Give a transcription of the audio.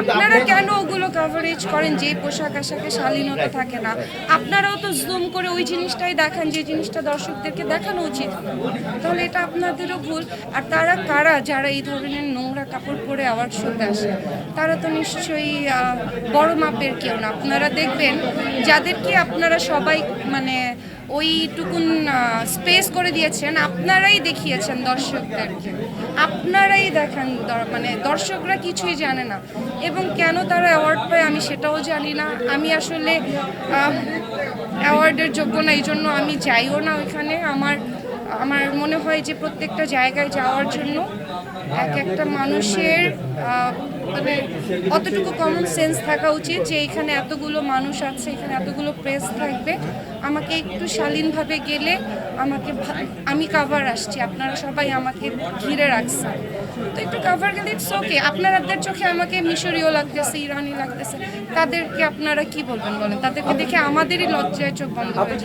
আপনারা কেন ওগুলো কভারেজ করেন? যে পোশাক আশাকে শালীনতা থাকে না। আপনারাও তো জুম করে ওই জিনিসটাই দেখান, যে জিনিসটা দর্শকদেরকে দেখানো উচিত। তাহলে এটা আপনাদেরও ভুল। আর তারা কারা? যারা এই ধরনের নোংরা কাপড় পরে অ্যাওয়ার্ড শোতে আসে, তারা তো নিশ্চয়ই বড় মাপের কেউ না। আপনারা দেখবেন, যাদেরকে আপনারা সবাই মানে ওইটুকুন স্পেস করে দিয়েছেন, আপনারাই দেখিয়েছেন দর্শকদেরকে। আপনারাই দেখান মানে দর্শকরা কিছুই জানে না। এবং কেন তারা অ্যাওয়ার্ড পায় আমি সেটাও জানি না। আমি আসলে অ্যাওয়ার্ডের যোগ্য না এই জন্য আমি যাইও না ওইখানে। আমার আমার মনে হয় যে প্রত্যেকটা জায়গায় যাওয়ার জন্য এক একটা মানুষের মানে অতটুকু কমন সেন্স থাকা উচিত যে এখানে এতগুলো মানুষ আছে, এখানে এতগুলো প্রেস থাকবে। আমাকে একটু শালীনভাবে গেলে আমাকে আমি কাভার আসছি, আপনারা সবাই আমাকে ঘিরে রাখছেন। তো একটু কাভার গেলে ইটস ওকে আপনাদের চোখে আমাকে মিশরীয় লাগতেছে, ইরানি লাগতেছে, তাদেরকে আপনারা কি বলবেন বলেন? তাদেরকে দেখে আমাদেরই লজ্জায় চোখ বন্ধ হয়ে